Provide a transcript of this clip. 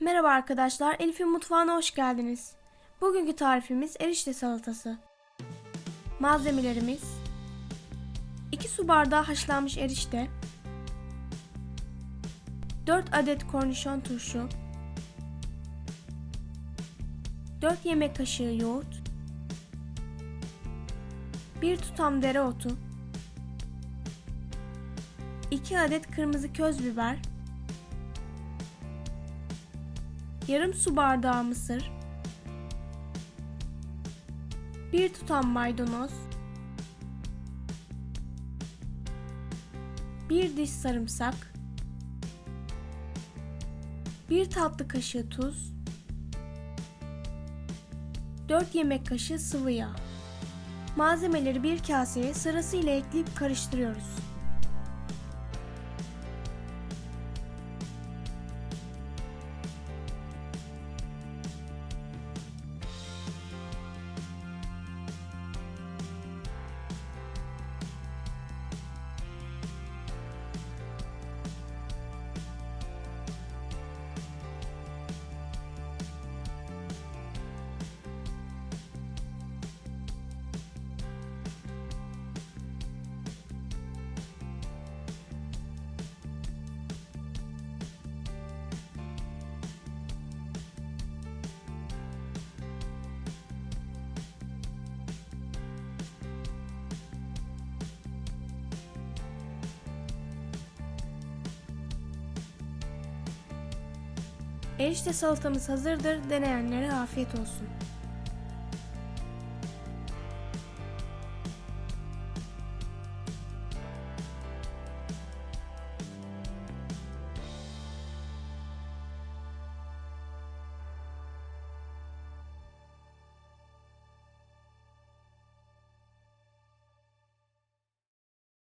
Merhaba arkadaşlar, Elif'in mutfağına hoş geldiniz. Bugünkü tarifimiz erişte salatası. Malzemelerimiz 2 su bardağı haşlanmış erişte 4 adet kornişon turşu 4 yemek kaşığı yoğurt 1 tutam dereotu 2 adet kırmızı köz biber yarım su bardağı mısır, bir tutam maydanoz, bir diş sarımsak, bir tatlı kaşığı tuz, 4 yemek kaşığı sıvı yağ. Malzemeleri bir kaseye sırasıyla ekleyip karıştırıyoruz. Erişte salatamız hazırdır. Deneyenlere afiyet olsun.